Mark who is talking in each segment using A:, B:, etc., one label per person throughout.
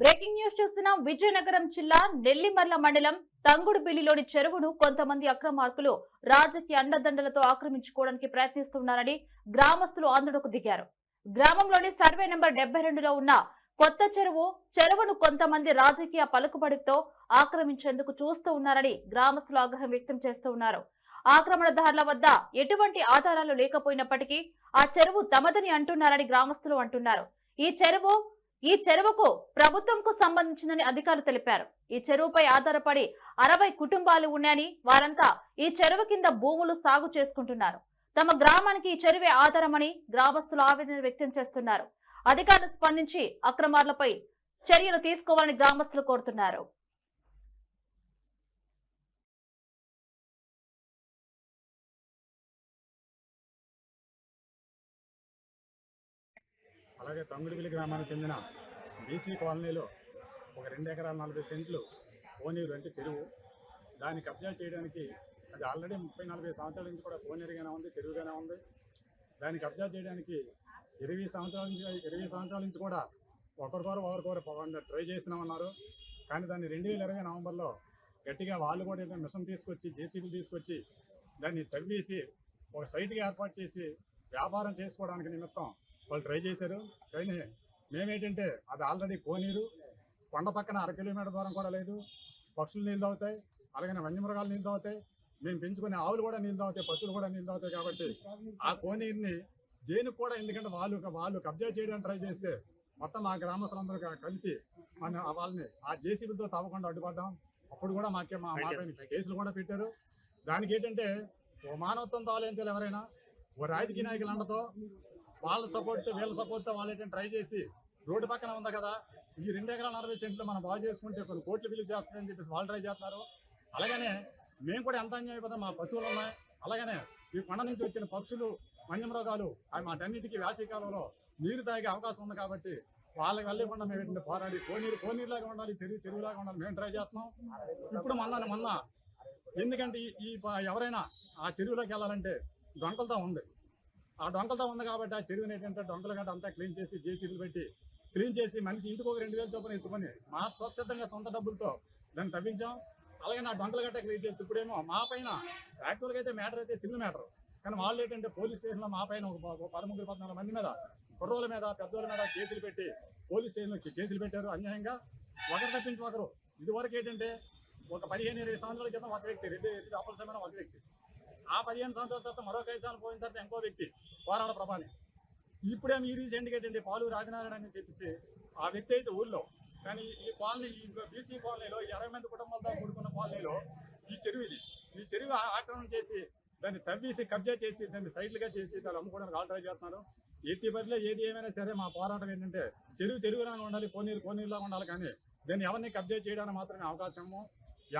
A: Breaking news చూస్తున్నాం. విజయనగరం జిల్లా నెల్లిమర్ల మండలం తంగుడుబిల్లిలోని చెరువును కొంతమంది అక్రమార్కులు రాజకీయ అండదండలతో ఆక్రమించుకోవడానికి ప్రయత్నిస్తున్నారని గ్రామస్తులు ఆందోళనకు దిగారు. గ్రామంలోని సర్వే నెంబర్ డెబ్బై రెండులో ఉన్న కొత్త చెరువు చెరువును కొంతమంది రాజకీయ పలుకుబడితో ఆక్రమించేందుకు చూస్తూ ఉన్నారని గ్రామస్తులు ఆగ్రహం వ్యక్తం చేస్తూ ఉన్నారు. ఆక్రమణదారుల వద్ద ఎటువంటి ఆధారాలు లేకపోయినప్పటికీ ఆ చెరువు తమదని అంటున్నారని గ్రామస్తులు అంటున్నారు. ఈ చెరువు ఈ చెరువుకు ప్రభుత్వంకు సంబంధించిందని అధికారులు తెలిపారు. ఈ చెరువుపై ఆధారపడి అరవై కుటుంబాలు ఉన్నాయని వారంతా ఈ చెరువు కింద భూములు సాగు చేసుకుంటున్నారు. తమ గ్రామానికి ఈ చెరువే ఆధారమని గ్రామస్తులు ఆవేదన వ్యక్తం చేస్తున్నారు. అధికారులు స్పందించి అక్రమార్లపై చర్యలు తీసుకోవాలని గ్రామస్తులు కోరుతున్నారు.
B: అలాగే తొంగుడివిలి గ్రామానికి చెందిన బీసీ కాలనీలో ఒక రెండు ఎకరాల నలభై సెంట్లు కోనేరు అంటే చెరువు. దాన్ని కబ్జా చేయడానికి అది ఆల్రెడీ ముప్పై నలభై సంవత్సరాల నుంచి కూడా కోనేరుగానే ఉంది చెరువుగానే ఉంది. దాన్ని కబ్జా చేయడానికి ఇరవై సంవత్సరాల నుంచి ఇరవై సంవత్సరాల నుంచి కూడా ఒకరికొరు ఒకరికొరు ట్రై చేస్తున్నామన్నారు. కానీ దాన్ని రెండు వేల ఇరవై నవంబర్లో గట్టిగా వాళ్ళు కూడా ఏదైనా మిషన్ తీసుకొచ్చి జేసీబీ తీసుకొచ్చి దాన్ని తవ్వేసి ఒక సైట్గా ఏర్పాటు చేసి వ్యాపారం చేసుకోవడానికి నిమిత్తం వాళ్ళు ట్రై చేశారు. కానీ మేమేంటంటే అది ఆల్రెడీ కోనీరు. కొండ పక్కన అర కిలోమీటర్ దూరం కూడా లేదు. పక్షులు నీళ్ళు తాగుతాయి. అలాగనే వన్యమృగాలు నీళ్ళు తాగుతాయి. మేము పెంచుకునే ఆవులు కూడా నీళ్ళు తాగుతాయి పశువులు కూడా నీళ్ళు తాగుతాయి కాబట్టి ఆ కోనీరుని దేనికి కూడా ఎందుకంటే వాళ్ళు వాళ్ళు కబ్జా చేయడానికి ట్రై చేస్తే మొత్తం మా గ్రామస్తులందరూ కలిసి మన వాళ్ళని ఆ జేసీబీతో తవ్వకుండా అడ్డుపడ్డాం. అప్పుడు కూడా మాకే మా కేసులు కూడా పెట్టారు. దానికి ఏంటంటే ఓ మానవత్వంతో ఆలోచించాలి ఎవరైనా? ఓ రాజకీయ నాయకులు అండతో వాళ్ళ సపోర్ట్తో వీళ్ళ సపోర్ట్తో వాళ్ళు ట్రై చేసి రోడ్డు పక్కన ఉంది కదా ఈ రెండు ఎకరాల నలభై సెంట్లు మనం బాగు చేసుకుంటే కొన్ని కోట్లు బిల్లు చేస్తుందని చెప్పేసి వాళ్ళు ట్రై చేస్తున్నారు. అలాగనే మేము కూడా ఎంత అన్యాయం మా పశువులు ఉన్నాయి. అలాగనే ఈ కొండ నుంచి వచ్చిన పక్షులు వన్యమృగాలు అవి వాటన్నిటికీ వేసవికాలంలో నీరు తాగే అవకాశం ఉంది కాబట్టి వాళ్ళకి వెళ్ళకుండా మేము ఏంటంటే పోరాడి కోనీరు కోనీరులాగా ఉండాలి చెరువు చెరువులాగా ఉండాలి మేము ట్రై చేస్తున్నాం. ఇప్పుడు మొన్న మొన్న ఎందుకంటే ఈ- ఎవరైనా ఆ చెరువులోకి వెళ్ళాలంటే గంటలతో ఉంది. ఆ డొంకలతో ఉంది కాబట్టి ఆ చెరువుని ఏంటంటే డొంకలు గట్ట అంతా క్లీన్ చేసి జేసీబీలు పెట్టి క్లీన్ చేసి మనిషి ఇంటికి ఒక రెండు వేలు చొప్పున ఎత్తుకొని మా స్వచ్ఛతంగా సొంత డబ్బులతో దాన్ని తవ్వించాం. అలాగే నా డొంకలు గట్ట క్లీన్ చేసి ఇప్పుడేమో మా పైన యాక్చువల్గా అయితే మ్యాటర్ అయితే సివిల్ మ్యాటర్ కానీ వాళ్ళు ఏంటంటే పోలీస్ స్టేషన్లో మా పైన ఒక పదమూడు పద్నాలుగు మంది మీద కుర్రోల మీద పెద్దోళ్ళ మీద కేసులు పెట్టి పోలీస్ స్టేషన్లో కేసులు పెట్టారు. అన్యాయంగా ఒకరు తప్పించి ఒకరు. ఇదివరకు ఏంటంటే ఒక పదిహేను ఇరవై సంవత్సరాల క్రితం ఒక వ్యక్తి రెడ్డి రెడ్డి అప్పలసమైన ఒక వ్యక్తి. ఆ పదిహేను సంవత్సరాల తర్వాత మరొక ఐదు సంవత్సరాలు పోయిన తర్వాత ఇంకో వ్యక్తి పోరాడ ప్రభాని. ఇప్పుడేమో ఈ రీసెంట్గా ఏంటంటే పాలు రాజనారాయణ అని చెప్పేసి ఆ వ్యక్తి అయితే ఊళ్ళో. కానీ ఈ కాలనీ ఈ బీసీ కాలనీలో ఇరవై మంది కుటుంబాలతో కూడుకున్న కాలనీలో ఈ చెరువు ఇది ఈ చెరువు ఆ- ఆక్రమణ చేసి దాన్ని తవ్వేసి కబ్జా చేసి దాన్ని సైట్లుగా చేసి దాన్ని అమ్ముకోవడానికి ఆల్ చేస్తున్నారు. ఎట్టి బదిలో ఏది ఏమైనా సరే మా పోరాటం ఏంటంటే చెరువు చెరువులాగా ఉండాలి కోనీరు కోనీరులాగా ఉండాలి కానీ దాన్ని ఎవరిని కబ్జా చేయడానికి మాత్రమే అవకాశము.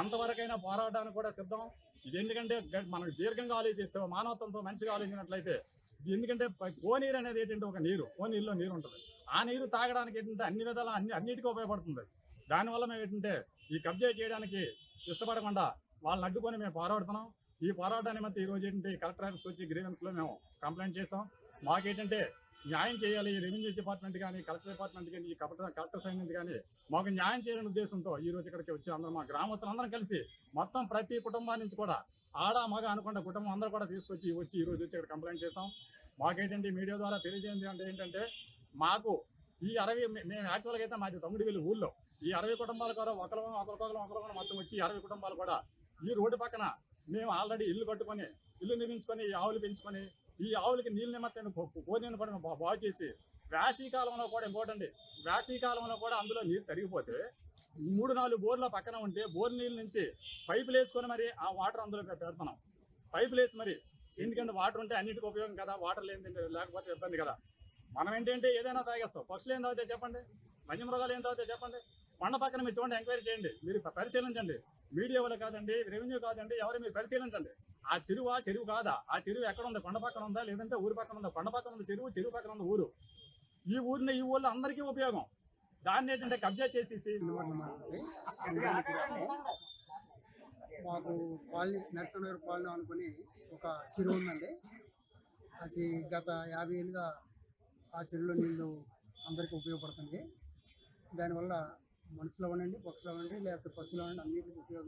B: ఎంతవరకైనా పోరాటానికి కూడా సిద్ధం. ఇది ఎందుకంటే మనం దీర్ఘంగా ఆలోచిస్తే మానవత్వంతో మంచిగా ఆలోచించినట్లయితే ఎందుకంటే కోనీరు అనేది ఏంటంటే ఒక నీరు. కోనీరులో నీరు ఉంటుంది. ఆ నీరు తాగడానికి ఏంటంటే అన్ని విధాల అన్ని అన్నిటికీ ఉపయోగపడుతుంది. దానివల్ల మేము ఏంటంటే ఈ కబ్జా చేయడానికి ఇష్టపడకుండా వాళ్ళని అడ్డుకొని మేము పోరాడుతున్నాం. ఈ పోరాటాన్ని మధ్య ఈ రోజు ఏంటంటే కలెక్టర్ ఆఫీస్కి వచ్చి గ్రీవెన్స్లో మేము కంప్లైంట్ చేసాం మాకేంటంటే న్యాయం చేయాలి ఈ రెవెన్యూ డిపార్ట్మెంట్ కానీ కలెక్టర్ డిపార్ట్మెంట్ కానీ ఈ కలెక్టర్ కలెక్టర్ సైన్యం కానీ మాకు న్యాయం చేయాలనే ఉద్దేశంతో ఈ రోజు ఇక్కడికి వచ్చి అందరం మా గ్రామస్తులందరం కలిసి మొత్తం ప్రతి కుటుంబం నుంచి కూడా ఆడ మగ అనుకున్న కుటుంబం అందరూ కూడా తీసుకొచ్చి వచ్చి ఈ రోజు వచ్చి ఇక్కడ కంప్లైంట్ చేసాం మాకేంటంటే మీడియా ద్వారా తెలియజేయండి అంటే ఏంటంటే మాకు ఈ అరవై మేము యాక్చువల్గా అయితే మాది తొమ్మిది వెళ్ళి ఊళ్ళో. ఈ అరవై కుటుంబాలు కూడా ఒకరు ఒకరికొకరు ఒకరికొకరు మొత్తం వచ్చి అరవై కుటుంబాలు కూడా ఈ రోడ్డు పక్కన మేము ఆల్రెడీ ఇల్లు కట్టుకొని ఇల్లు నిర్మించుకొని ఈ ఆవులు పెంచుకొని ఈ ఆవులకి నీళ్ళు నిమ్మత్తాన్ని కోరిన పడిన బాగు చేసి వేసవి కాలంలో కూడా ఇంకోటండి. వేసవి కాలంలో కూడా అందులో నీరు తరిగిపోతే మూడు నాలుగు బోర్ల పక్కన ఉంటే బోర్ నీళ్ళ నుంచి పైపులు వేసుకొని మరి ఆ వాటర్ అందులో పెడుతున్నాం. పైపులు వేసి మరి ఎందుకంటే వాటర్ ఉంటే అన్నిటికీ ఉపయోగం కదా వాటర్ లేని లేకపోతే ఇబ్బంది కదా. మనం ఏంటంటే ఏదైనా తాగేస్తాం. పక్షులు ఏం తాగితే చెప్పండి? వన్యమృగాలు ఏం తాగితే చెప్పండి? కొండ పక్కన మీరు చూడండి ఎంక్వైరీ చేయండి. మీరు పరిశీలించండి. మీడియా వాళ్ళు కాదండి రెవెన్యూ కాదండి ఎవరు మీరు పరిశీలించండి. ఆ చెరువు ఆ చెరువు కాదా? ఆ చెరువు ఎక్కడ ఉంది? కొండ పక్కన ఉందా? లేదంటే ఊరు పక్కన ఉందా? కొండ పక్కన ఉంది చెరువు చెరువు పక్కన ఉంది ఊరు. ఈ ఊరిని ఈ ఊళ్ళో అందరికీ ఉపయోగం. దాన్ని ఏంటంటే కబ్జా చేసేసి
C: మాకు కాలనీ నరసింహనగర్ కాలనీ అనుకుని ఒక చెరువు ఉందండి. అది గత యాభై ఏళ్ళుగా ఆ చెరువులో నీళ్ళు అందరికీ ఉపయోగపడుతుంది. దానివల్ల మనుషులు అవ్వండి పక్షులు అవ్వండి లేకపోతే పశువులు అవ్వండి అన్నిటికీ ఉపయోగం